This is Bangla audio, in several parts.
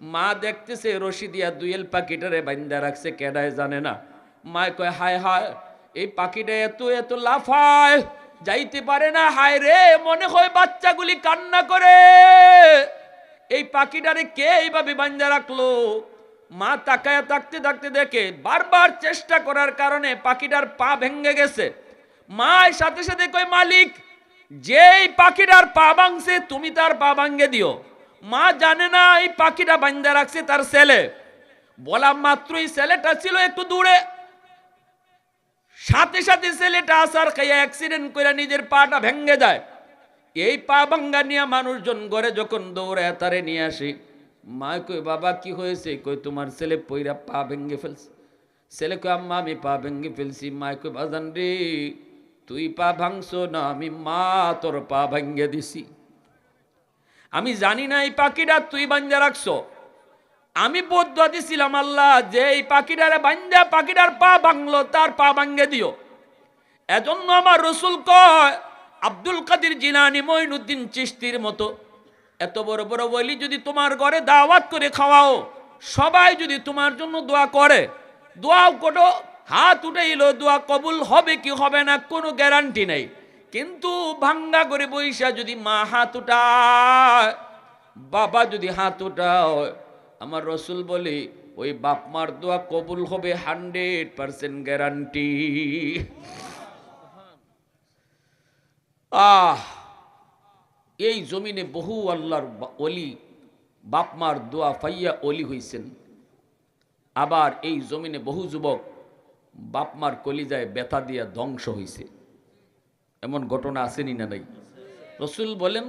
মা দেখতেছে রশি দিয়া দুয়েল পাখিটারে বান্দা রাখছে, কেডায় জানে না। মায় কয়, হায় হায়, এই পাখিটা এত এত লাফায়, যাইতে পারে না, হায় রে, মনে হয় বাচ্চাগুলি কান্না করে। এই পাখিটারে কে এইভাবে বান্দা রাখল? মা তাকায় থাকতে থাকতে দেখে, বারবার চেষ্টা করার কারণে পাখিটার পা ভেঙে গেছে। মা এর সাথে সাথে কয়, মালিক, যেই পাখিটার পা ভাঙছে, তুমি তার পা ভাঙ্গে দিও। মা জানে না এই পাখিটা বান্দা রাখছে তার ছেলে। বলা মাত্রই ছেলেটা ছিল একটু দূরে। সাথে সাথে ছেলেটা আসার খাইয়া অ্যাক্সিডেন্ট করে নিজের পাটা ভেঙে যায়। এই পা ভাঙ্গা নিয়ে মানুষজন ঘরে যখন দৌড়ে তারে নিয়ে আসি, মা কই বাবা, কি হয়েছে? কই তোমার ছেলে পইরা পা ভেঙে ফেলছে। ছেলে কই আম্মা, আমি পা ভেঙে ফেলছি। মা কই বাজান রে, তুই পা ভাঙছো না, আমি মা তোর পা ভেঙে দিছি। আমি জানি না এই পাখিটা তুই বাঞ্জা রাখছো। আমি বদ্ধ দিছিলাম আল্লাহ যে এই পাখিটারে বাঞ্জা পাখিটার পা ভাঙলো, তার পা ভাঙ্গে দিও। এজন্য আমার রসুল কয়, আব্দুল কাদির জিলানি মঈনুদ্দিন চিস্তির মতো, এত বড় বড় বলি যদি তোমার ঘরে দাওয়াত করে খাওয়াও, সবাই যদি তোমার জন্য দোয়া করে, দোয়াও করো, হাত উঠে এলো দোয়া কবুল হবে কি হবে না কোনো গ্যারান্টি নেই। কিন্তু ভাঙ্গা করে বৈশা যদি মা হাত বাবা যদি হাত আমার রসুল বলে, ওই বাপ মার দোয়া কবুল হবে হান্ড্রেড পার্সেন্ট গ্যারান্টি। আহ, এই জমিনে বহু আল্লাহর অলি বাপমার দোয়া ফাইয়া অলি হইছেন। আবার এই জমিনে বহু যুবক বাপমার কলিজায় ব্যথা দিয়া ধ্বংস হইছে। এমন ঘটনা আসেনি না নাই রসুল বলেন,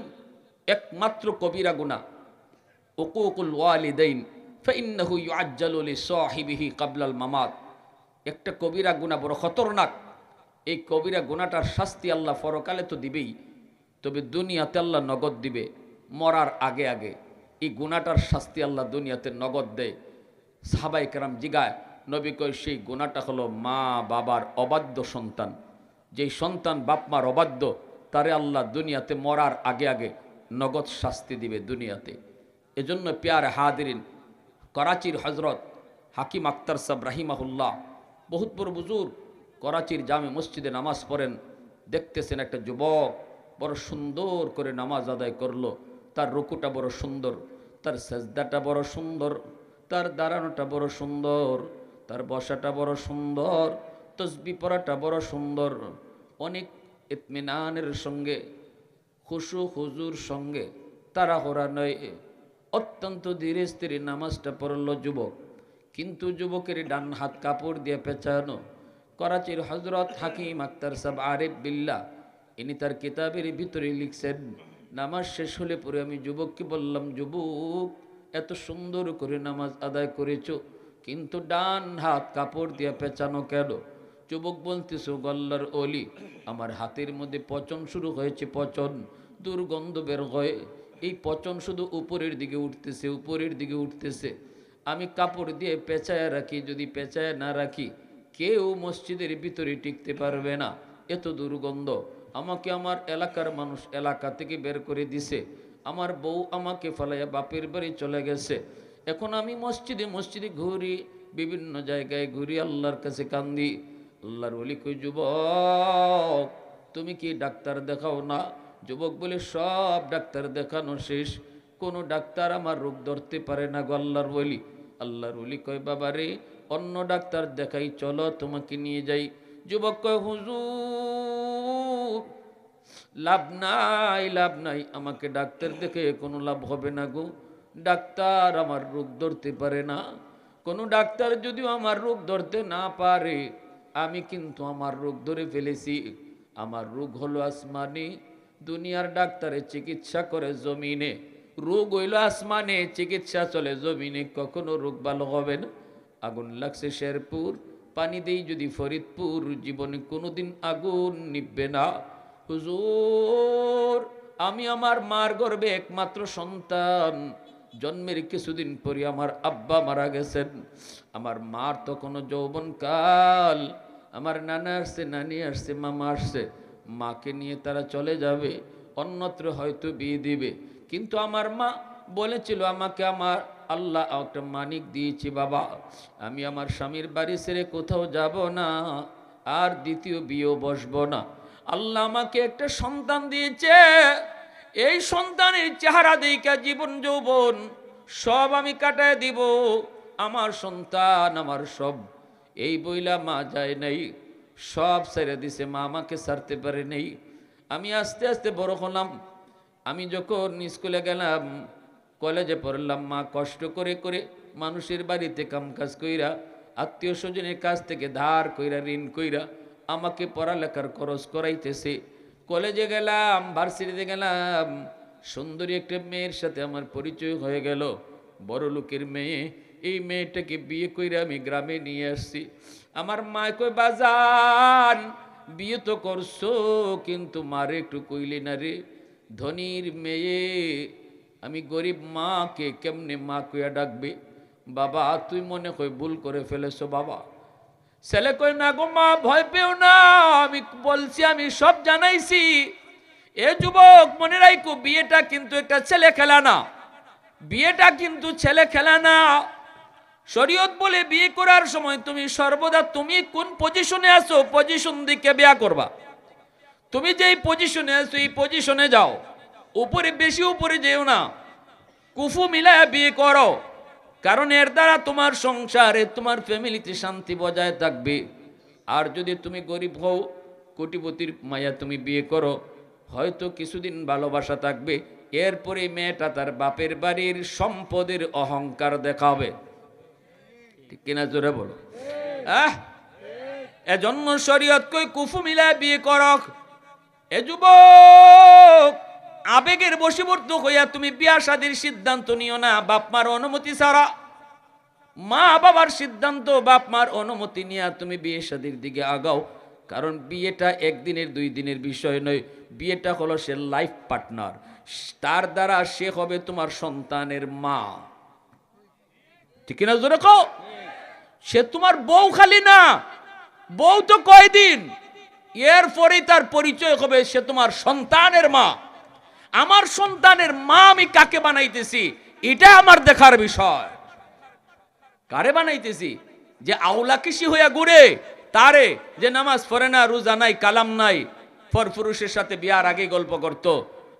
একমাত্র কবিরা গুণা ওকুকুল ওয়ালিদাইন, ফাইন্নাহু ইউআজ্জালু লিসাহিবিহি কাবলাল মামাত। একটা কবিরা গুণা বড় খতরনাক। এই কবিরা গুণাটার শাস্তি আল্লাহ পরকালে তো দিবেই, তবে দুনিয়াতে আল্লাহ নগদ দিবে, মরার আগে আগে। এই গুণাটার শাস্তি আল্লাহ দুনিয়াতে নগদ দেয়। সাহাবাই কেরাম জিগায়, নবী কয়, সেই গুণাটা হলো মা বাবার অবাধ্য সন্তান। যেই সন্তান বাপ মার অবাধ্য, তারে আল্লাহ দুনিয়াতে মরার আগে আগে নগদ শাস্তি দিবে দুনিয়াতে। এজন্য পেয়ার হাদিরিন, করাচির হজরত হাকিম আক্তার সাব রাহিমাহুল্লাহ, বহুত বড় বুজুর, করাচির জামে মসজিদে নামাজ পড়েন, দেখতেছেন একটা যুবক বড় সুন্দর করে নামাজ আদায় করল, তার রুকুটা বড় সুন্দর, তার সেজদাটা বড় সুন্দর, তার দাঁড়ানোটা বড় সুন্দর, তার বসাটা বড় সুন্দর তসবি পড়াটা বড় সুন্দর। অনেক ইতমিনানের সঙ্গে, খুশু হুজুর সঙ্গে তারা হোরা নয়। অত্যন্ত ধীরে স্থিরে নামাজটা পড়ল যুবক। কিন্তু যুবকের ডান হাত কাপড় দিয়ে পেঁচানো, করাচির হজরত হাকিম আক্তার সাব আরেফ বিল্লা, ইনি তার কিতাবের ভিতরে লিখছেন, নামাজ শেষ হলে পরে আমি যুবককে বললাম, যুবক, এত সুন্দর করে নামাজ আদায় করেছ, কিন্তু ডান হাত কাপড় দিয়ে পেঁচানো কেন? যুবক বলতেছে, গল্লার অলি, আমার হাতের মধ্যে পচন শুরু হয়েছে, পচন। দুর্গন্ধ বের হয়ে। এই পচন শুধু উপরের দিকে উঠতেছে, উপরের দিকে উঠতেছে। আমি কাপড় দিয়ে পেঁচায় রাখি, যদি পেঁচায় না রাখি, কেউ মসজিদের ভিতরে টিকতে পারবে না। এত দুর্গন্ধ। আমাকে আমার এলাকার মানুষ এলাকা থেকে বের করে দিছে। আমার বউ আমাকে ফলাইয়া বাপের বাড়ি চলে গেছে। এখন আমি মসজিদে মসজিদে ঘুরি, বিভিন্ন জায়গায় ঘুরি, আল্লাহর কাছে কান্দি। আল্লাহর বলি কই যুবক? তুমি কি ডাক্তার দেখাও না? যুবক বলে, সব ডাক্তার দেখানো শেষ। কোনো ডাক্তার আমার রোগ ধরতে পারে না গো আল্লাহর বলি আল্লাহর বলি কয়, বাবা রে, অন্য ডাক্তার দেখাই, চলো তোমাকে নিয়ে যাই। যুবক কয়, হুজুর, লাভ নাই লাভ নাই। আমাকে ডাক্তার দেখে কোনো লাভ হবে না গো। ডাক্তার আমার রোগ ধরতে পারে না। কোনো ডাক্তার যদিও আমার রোগ ধরতে না পারে আমি কিন্তু আমার রোগ ধরে ফেলেছি। আমার রোগ হলো আসমানি, দুনিয়ার ডাক্তারে চিকিৎসা করে জমিনে। রোগ হইল আসমানে, চিকিৎসা চলে জমিনে, কখনো রোগ ভালো হবে না। আগুন লাগছে শেরপুর, পানি দেই যদি ফরিদপুর, জীবনে কোনোদিন আগুন নিববে না। হুজুর, আমি আমার মার গর্বে একমাত্র সন্তান। জন্মের কিছুদিন পরে আমার আব্বা মারা গেছেন। আমার মার তখনও যৌবন কাল আমার নানা আসছে, নানি আসছে, মামা আসছে, মাকে নিয়ে তারা চলে যাবে, অন্যত্র হয়তো বিয়ে দিবে। কিন্তু আমার মা বলেছিল, আমাকে আমার আল্লাহ একটা মানিক দিয়েছি, বাবা। আমি আমার স্বামীর বাড়ি ছেড়ে কোথাও যাব না, আর দ্বিতীয় বিয়েও বসবো না। আল্লাহ আমাকে একটা সন্তান দিয়েছে। এই সন্তানের চেহারা দেখা জীবন যৌবন সব আমি কাটায় দিব। আমার সন্তান, আমার সব এই বইলা মা যায় নাই, সব ছেড়ে দিছে, মা আমাকে সারতে পারে নেই। আমি আস্তে আস্তে বড় হলাম। আমি যখন স্কুলে গেলাম, কলেজে পড়লাম, মা কষ্ট করে করে মানুষের বাড়িতে কামকাজ কইরা, আত্মীয় স্বজনের কাছ থেকে ধার কইরা, ঋণ কইরা আমাকে পড়ালেখার খরচ করাইতেছে। কলেজে গেলাম, ভার্সিটিতে গেলাম, সুন্দরী একটা মেয়ের সাথে আমার পরিচয় হয়ে গেল। বড় লোকের মেয়ে এই মেয়েটাকে বিয়ে করে আমি গ্রামে নিয়ে আসছি। আমার মা কই বাজান, বিয়ে তো করছ, কিন্তু মারে একটু কইলি না রে। ধনির মেয়ে, আমি গরিব মাকে কেমনে মা কইয়া ডাকবে? বাবা, তুই মনে কই ভুল করে ফেলেছো বাবা। ছেলে কই না গো মা, ভয় পেও না, আমি বলছি, আমি সব জানাইছি। এ যুবক, মনে রাখো বিয়েটা কিন্তু একটা ছেলে খেলা না। বিয়েটা কিন্তু ছেলে খেলা না। শরীয়ত বলে বিয়ে করার সময় তুমি সর্বদা তুমি কোন পজিশনে আছো পজিশন দিকে বিয়া করবা। তুমি যেই পজিশনে আছো, এই পজিশনে যাও। উপরে বেশি উপরে যেও না। কুফু মিলায় বিয়ে করো। কারণ এর দ্বারা তোমার সংসারে, তোমার ফ্যামিলিতে শান্তি বজায় থাকবে। আর যদি তুমি গরিব হও, কোটিপতির মায়া তুমি বিয়ে করো। হয়তো কিছুদিন ভালোবাসা থাকবে। এরপরে মেয়েটা তার বাপের বাড়ির সম্পদের অহংকার দেখাবে। ঠিক কিনা জোরে বলো। আহ! এজন্য শরীয়ত কুফু মিলায় বিয়ে করক। এ যুবক, আবেগের বশীভূত হইয়া তুমি বিয়া শাদির সিদ্ধান্ত নিও না, বাপ মার অনুমতি ছাড়া। মা বাবার সিদ্ধান্ত, বাপ মার অনুমতি নিয়ে তুমি বিয়ে শাদির দিকে আগাও। কারণ বিয়েটা একদিনের, দুই দিনের বিষয় নয়, বিয়েটা হলো সে লাইফ পার্টনার তার দ্বারা সে হবে তোমার সন্তানের মা। ঠিক না জোরে কও? সে তোমার বউ খালি না। বউ তো কয়দিন? এরপরেই তার পরিচয় হবে সে তোমার সন্তানের মা। আমার সন্তানের মা আমি কাকে বানাইতেছি? এটা আমার দেখার বিষয়। কারে বানাইতেছি? যে আউলা কৃষি হইয়া ঘুরে, তারে যে নামাজ পড়ে না, রোজা নাই, কালাম নাই ফরফুরুষের সাথে বিয়ার আগে গল্প করত,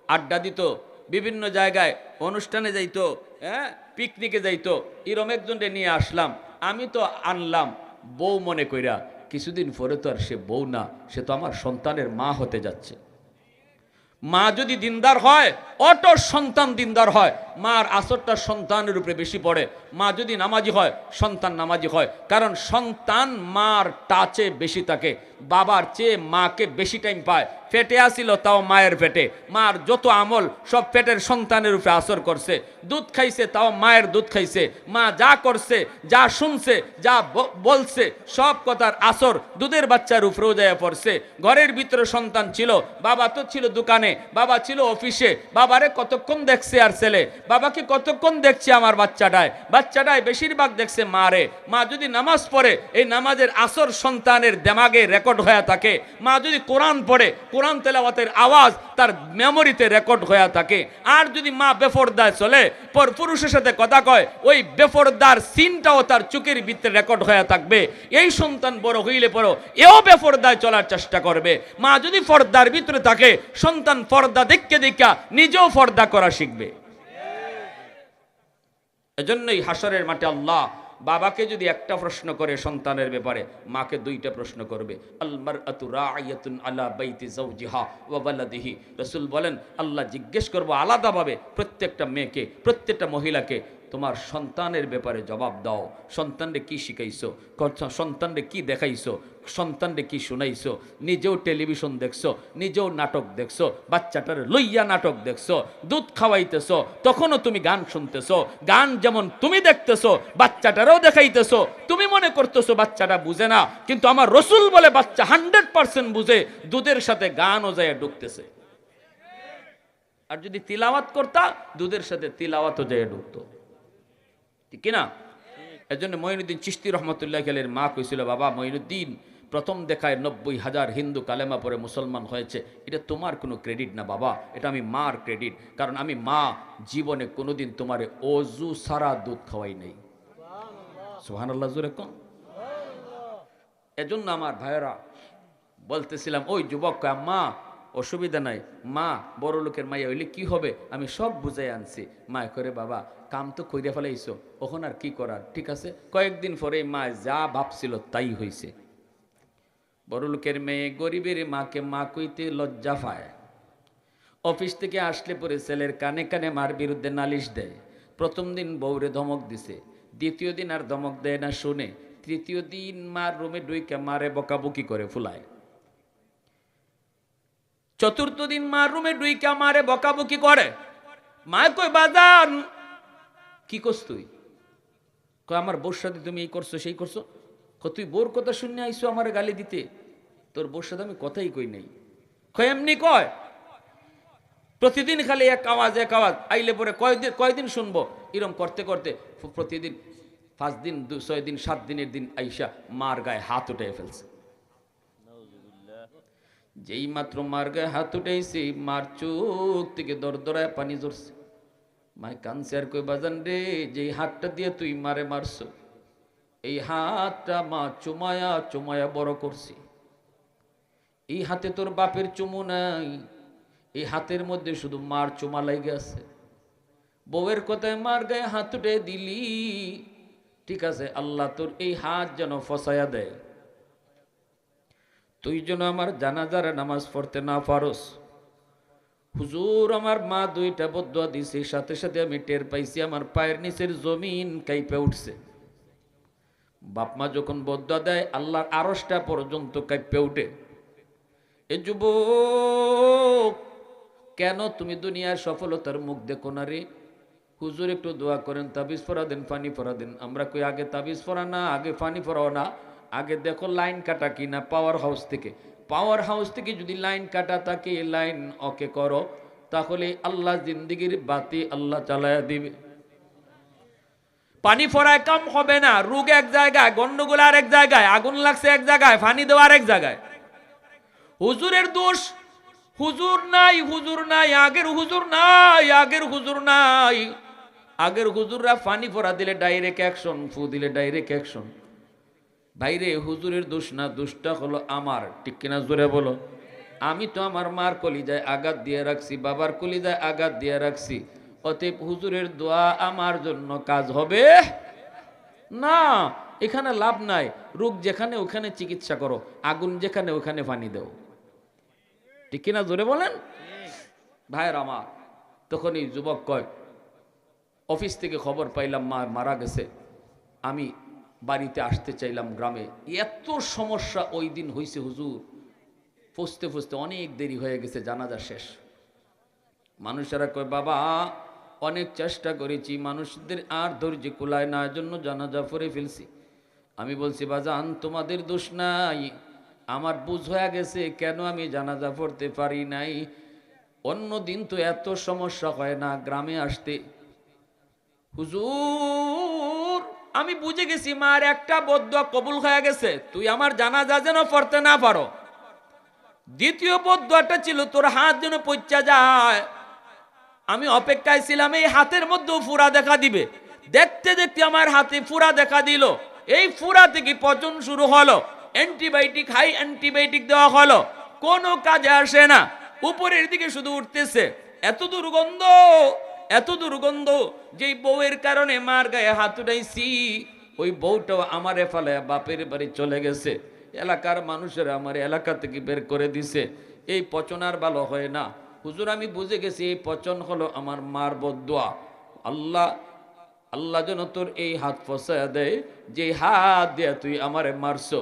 আড্ডা দিত, বিভিন্ন জায়গায় অনুষ্ঠানে যাইতো হ্যাঁ? পিকনিকে যাইতো। এরম একজনকে নিয়ে আসলাম। আমি তো আনলাম। বউ মনে কইরা, কিছুদিন পরে তো আর সে বউ না, সে তো আমার সন্তানের মা হতে যাচ্ছে। মা যদি দিনদার হয়, অটো সন্তান দিনদার হয়। মার আসরটা সন্তানের উপরে বেশি পড়ে। মা যদি নামাজি হয়, সন্তান নামাজি হয়। কারণ সন্তান মার টাচে বেশি থাকে। বাবার চেয়ে মাকে বেশি টাইম পায়। ফেটে আসিল তাও মায়ের পেটে মার যত আমল, সব পেটের সন্তানের উপরে আসর করছে। দুধ খাইছে তাও মায়ের দুধ খাইছে। মা যা করছে, যা শুনছে, যা বলছে, সব কথার আসর দুধের বাচ্চার উপরেও যায় পড়ছে। ঘরের ভিতরে সন্তান ছিল, বাবা তো ছিল দোকানে, বাবা ছিল অফিসে। বাবারে কতক্ষণ দেখছে আর ছেলে? বাবাকে কতক্ষণ দেখছে আমার বাচ্চাটায়? বাচ্চাটায় বেশিরভাগ দেখছে মারে। মা যদি নামাজ পড়ে, এই নামাজের আসর সন্তানের দেমাগে রেকর্ড হয়ে থাকে। মা যদি কোরআন পড়ে কোরআন তেলাওয়াতের আওয়াজ তার মেমোরিতে রেকর্ড হয়ে থাকে। আর যদি মা বেফরদায় চলে, পর পুরুষের সাথে কথা কয়, ওই বেফরদার সিনটাও তার চোখের ভিতরে রেকর্ড হয়ে থাকবে। এই সন্তান বড় হইলে পরও এও বেফরদায় চলার চেষ্টা করবে। মা যদি ফর্দার ভিতরে থাকে, সন্তান ফর্দা দেখকে দেখা, নিজেও ফর্দা করা শিখবে। এজন্যই হাসরের মাঠে আল্লাহ বাবাকে যদি একটা প্রশ্ন করে সন্তানের ব্যাপারে, মাকে দুইটা প্রশ্ন করবে। আলমার আতু আল্লাহ আলা বাইতি জৌজিহা ওয়া রসুল বলেন, আল্লাহ জিজ্ঞেস করব আলাদাভাবে প্রত্যেকটা মেয়েকে, প্রত্যেকটা মহিলাকে তোমার সন্তানের ব্যাপারে জবাব দাও। সন্তানরে কি শিখাইছো? সন্তানরে কি দেখাইছো? সন্তানরে কি শুনাইছো? নিজেও টেলিভিশন দেখছ, নিজেও নাটক দেখছ, বাচ্চাটার লইয়া নাটক দেখছ, দুধ খাওয়াইতেছো, তখনও তুমি গান শুনতেছো, গান যেমন তুমি দেখতেছো, বাচ্চাটারও দেখাইতেছো। তুমি মনে করতেছো বাচ্চাটা বুঝে না, কিন্তু আমার রসুল বলে বাচ্চা হান্ড্রেড পার্সেন্ট বুঝে, দুধের সাথে গানও যায় ঢুকতেছে। আর যদি তিলাওয়াত করতা, দুধের সাথে তিলাওয়াতও যায় ঢুকতো। ঠিক কিনা? এজন্য মঈনুদ্দিন চিস্তি রহমতুল্লাহ খেলের মা কইছিল, বাবা, মঈনুদ্দিন, প্রথম দেখায় নব্বই হাজার হিন্দু কালেমা পরে মুসলমান হয়েছে। এটা তোমার কোনো ক্রেডিট না, বাবা। এটা আমি মার ক্রেডিট। কারণ আমি মা, জীবনে কোনোদিন তোমারে অজু সারা দুধ খাওয়াই নেই। সুহান আল্লাহ জুরে কন। এজন্য আমার ভাইয়েরা বলতেছিলাম, ওই যুবক মা অসুবিধা নাই। মা, বড় লোকের মাইয়া হইলে কি হবে? আমি সব বুঝাই আনছি। মা করে বাবা, কাম তো কইরে ফেলাইছো। ওখন আর কি করার? ঠিক আছে? কয়েকদিন পরে মা যা ভাবছিল তাই হইছে। বড় লোকের মেয়ে গরিবের মাকে মা কইতে লজ্জা পায়। অফিস থেকে আসলে পরে ছেলের কানে কানে মার বিরুদ্ধে নালিশ দেয়। প্রথম দিন বউরে ধমক দিছে। দ্বিতীয় দিন আর ধমক দেয় না শুনে। তৃতীয় দিন মার রুমে ডুইকে মারে বকাবকি করে ফুলায়। চতুর্থ দিন মার রুমে ডুইকা মারে বকাবকি করে। মা কই বাজান, কি করছ তুই? কয়, আমার বোর সাথে তুমি এই করছ, সেই করছ। ক তুই বোর কথা শুনে আইসো আমার গালি দিতে। তোর বোর সাথে আমি কথাই কই নাই। কয়, এমনি কয়। প্রতিদিন খালি এক আওয়াজ এক আওয়াজ। আইলে পরে কয়দিন কয়দিন শুনব? এরম করতে করতে প্রতিদিন পাঁচ দিন, দু ছয় দিন, সাত দিনের দিন আইসা মার গায়ে হাত উঠে ফেলছে। যেই মাত্র মার গায়ে হাত উঠেছে মার চোখ থেকে দরদরায় পানি ঝরছে। মায় কানছে আর কই বাজান রে, যেই হাতটা দিয়ে তুই মারে মারছো, এই হাতটা মা চুমায়া চুমায়া বড় করছি। এই হাতে তোর বাপের চুমু নাই, এই হাতের মধ্যে শুধু মার চুমা লাগে আছে। বউয়ের কথায় মার গায়ে হাত উঠে দিলি, ঠিক আছে, আল্লাহ তোর এই হাত যেন ফসায়া দেয়। তুই যেন আমার জানাজার নামাজ পড়তে না পারস। হুজুর, আমার মা দুইটা বদুয়া দিছে, সাথে সাথে আমি টের পাইছি আমার পায়ের নিচের জমিন কাইপে উঠছে। বাপ মা যখন বদুয়া দেয়, আল্লাহর আরসটা পর্যন্ত কাইপে উঠে। এ যুব কেন তুমি দুনিয়ার সফলতার মুখ দেখো না রে? হুজুর, একটু দোয়া করেন, তাবিজ পরা দেন, পানি পরা দেন। আমরা কই আগে তাবিজ পরা না, আগে পানি পরাও না? আগে দেখো লাইন কাটা কিনা পাওয়ার হাউস থেকে। পাওয়ার হাউস থেকে যদি লাইন কাটা থাকে লাইন ওকে করো, তাহলে আল্লাহ জিন্দিগির বাতি আল্লাহ চালায়া দিবে। পানি ফরায় কাম হবে না, রোগ এক জায়গায়, গন্ডগোল আর এক জায়গায়, আগুন লাগছে এক জায়গায় পানি দেওয়া আর এক জায়গায়। হুজুরের দোষ, হুজুর নাই হুজুর নাই, আগের হুজুর নাই, আগের হুজুর নাই। আগের হুজুররা পানি ফোরা দিলে ডাইরেক্ট অ্যাকশন ফু দিলে ডাইরেক্ট অ্যাকশন বাইরে হুজুরের দোষ না, দোষটা হলো আমার। ঠিক কিনা জোরে বলো? আমি তো আমার মার কলিজায় আঘাত দিয়ে রাখছি, বাবার কলিজায় আঘাত দিয়ে রাখছি। অতএব হুজুরের দোয়া আমার জন্য কাজ হবে? না, এখানে লাভ নাই। রোগ যেখানে, ওখানে চিকিৎসা করো। আগুন যেখানে, ওখানে পানি দেও। ঠিক কিনা জোরে বলেন? ভাইয়ের আমার তখন এই যুবক কয়, অফিস থেকে খবর পাইলাম মা মারা গেছে। আমি বাড়িতে আসতে চাইলাম গ্রামে। এত সমস্যা ওই দিন হয়েছে হুজুর। ফুসতে ফুসতে অনেক দেরি হয়ে গেছে, জানাজা শেষ। মানুষেরা কয়, বাবা, অনেক চেষ্টা করেছি, মানুষদের আর ধৈর্য কুলায় না জন্য জানাজা পড়ে ফেলছি। আমি বলছি, বাজান, তোমাদের দোষ নাই। আমার বুঝ হয়ে গেছে, কেন আমি জানাজা পড়তে পারি নাই? অন্য দিন তো এত সমস্যা হয় না, গ্রামে আসতে। হুজুর! আমি বুঝে গেছি মার একটা বদুয়া কবুল হয়ে গেছে। তুই আমার জানাজা যেন পড়তে না পারো। দ্বিতীয় বদুয়াটা ছিল, তোর হাত যেন পচা যায়। আমি অপেক্ষায় ছিলাম, এই হাতের মধ্যেও ফুরা দেখা দিবে। দেখতে দেখতে আমার হাতে ফুরা দেখা দিল। এই ফুরা থেকে পচন শুরু হলো। অ্যান্টিবায়োটিক, হাই অ্যান্টিবায়োটিক দেওয়া হলো। কোনো কাজে আসে না। উপরের দিকে শুধু উঠতেছে। এত দুর্গন্ধ! এত দুর্গন্ধ যেই বউয়ের কারণে মার গায়ে হাত উঠাইছি, ওই বউটাও আমারে ফেলে, বাপের বাড়ি চলে গেছে। এলাকার মানুষেরা আমার এলাকা থেকে বের করে দিছে। এই পচন আর ভালো হয় না। হুজুর, আমি বুঝে গেছি এই পচন হলো আমার মার বদুয়া আল্লাহ আল্লাহ যেন তোর এই হাত ফসায়া দেয় যে হাত দেয়া তুই আমারে মারছো।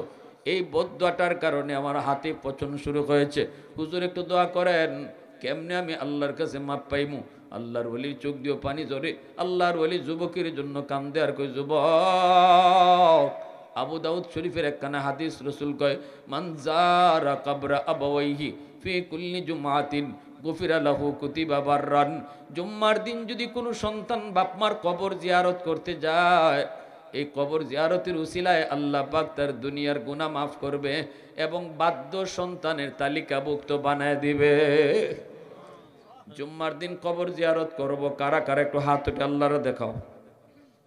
এই বদুয়াটার কারণে আমার হাতে পচন শুরু হয়েছে। হুজুর, একটু দোয়া করেন, কেমনে আমি আল্লাহর কাছে মাপ পাইমু? আল্লাহর ওলির চোখ দিয়ে পানি ধরে আল্লাহর ওলি যুবকের জন্য কাম দেয়ার কই, যুবক! আবু দাউদ শরীফের একখানা হাদিস রসুল কয় মানজারা কাবরা আবাওয়াইহি ফি কুল্লি জুমাতিন গফিরা লাহু কুতিবা বাররান। জুম্মার দিন যদি কোনো সন্তান বাপমার কবর জিয়ারত করতে যায়, এই কবর জিয়ারতের উসিলায় আল্লাহ পাক তার দুনিয়ার গুনাহ মাফ করবে এবং বাদ্য সন্তানের তালিকাভুক্ত বানায় দিবে। জুম্মার দিন কবর জিয়ারত করব, কারা কারা একটু হাত উঠে আল্লাহর দেখাও।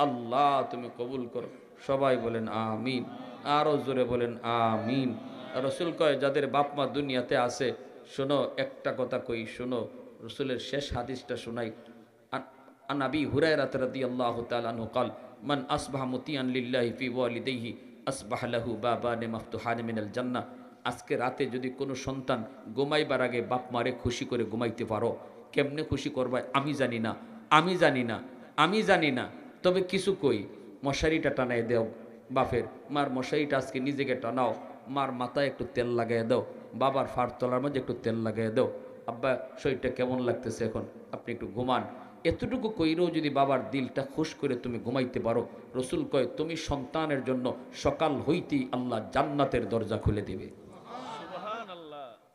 আল্লাহ, তুমি কবুল করো। সবাই বলেন আমিন। আরও জোরে বলেন আমিন। রসুল কয়, যাদের বাপ মা দুনিয়াতে আছে, শোনো, একটা কথা কই, শোনো, রসুলের শেষ হাদিসটা শোনাই। আনাবি হুরাই রাত রাতি আল্লাহ তালু কাল, মান আসবাহ মতিয়ান লিল্লাহি ফি ওয়ালিদেহি আসবাহ লাহু বাবা নে মফতুহান মিনাল জান্না আজকে রাতে যদি কোনো সন্তান ঘুমাইবার আগে বাপ মারে খুশি করে ঘুমাইতে পারো, কেমনে খুশি করবা আমি জানি না, আমি জানি না, আমি জানি না। তবে কিছু কই, মশারিটা টানাই দেও, বাপের, মার মশারিটা আজকে নিজেকে টানাও, মার মাথায় একটু তেল লাগাই দাও, বাবার ফার তলার মধ্যে একটু তেল লাগাই দাও। আব্বা, শরীরটা কেমন লাগতেছে এখন? আপনি একটু ঘুমান। এতটুকু কইরেও যদি বাবার দিলটা খুশ করে তুমি ঘুমাইতে পারো, রসুল কয়, তুমি সন্তানের জন্য সকাল হইতেই আল্লাহ জান্নাতের দরজা খুলে দিবে।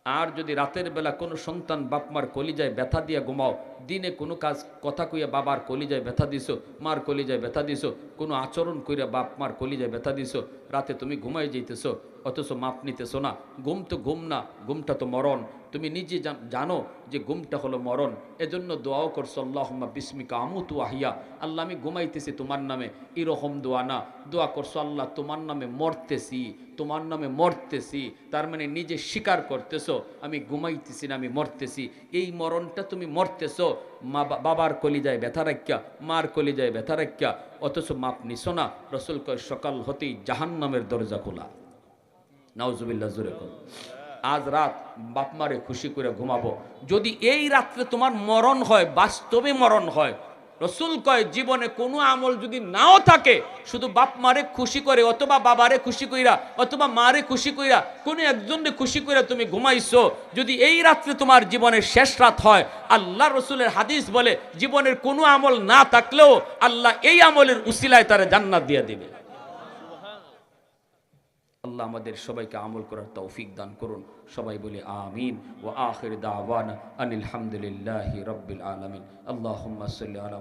আর যদি রাতের বেলা কোনো সন্তান বাপমার কলিজায় ব্যথা দিয়া ঘুমাও, দিনে কোনো কাজ, কথা কইয়া বাবার কলিজায় ব্যথা দিছো, মার কলিজায় ব্যথা দিছো, কোনো আচরণ কইরা বাপ মার কলিজায় ব্যথা দিছো, রাতে তুমি ঘুমাই যাইতেছো, অথচ মাপ নিতেছো না। ঘুম তো ঘুম না, ঘুমটা তো মরণ। তুমি নিজে জানো যে ঘুমটা হলো মরণ। এজন্য দোয়াও করছ, আল্লাহম্মা বিস্মিকা আমুতু আহিয়া আল্লাহ, আমি ঘুমাইতেছি তোমার নামে এরকম দোয়া না। দোয়া করছ, আল্লাহ, তোমার নামে মরতেছি, তোমার নামে মরতেছি। তার মানে নিজে স্বীকার করতেছো, আমি ঘুমাইতেছি না, আমি মরতেছি। এই মরণটা তুমি মরতেছো, মা বাবার কলিজায় ব্যথা রাখিয়া, মার কলিজায় ব্যথা রাখিয়া, অথচ মাপ নিছো না। রসুল কয়, সকাল হতেই জাহান্নামের দরজা খোলা। নাউজুবিল্লাহ, জুরে কর আজ রাত বাপ মারে খুশি করে ঘুমাবো। যদি এই রাত্রে তোমার মরণ হয়, বাস্তবে মরণ হয়, রসুল কয়, জীবনে কোনো আমল যদি নাও থাকে, শুধু বাপ মারে খুশি করে, অথবা বাবারে খুশি কইরা, অথবা মারে খুশি কইরা, কোনো একজনকে খুশি কইরা তুমি ঘুমাইছো, যদি এই রাত্রে তোমার জীবনের শেষ রাত হয়, আল্লাহ রসুলের হাদিস বলে, জীবনের কোনো আমল না থাকলেও আল্লাহ এই আমলের উসিলায় তারা জান্নাত দিয়ে দিবে। আল্লাহ আমাদের সবাইকে আমল করার তৌফিক দান করুন। সবাই বলে আমিন। ও আখির দাওয়ান আনিল হামদুলিল্লাহি রাব্বিল আল্লাহ আল্লাহুম্মা সাল্লি আলা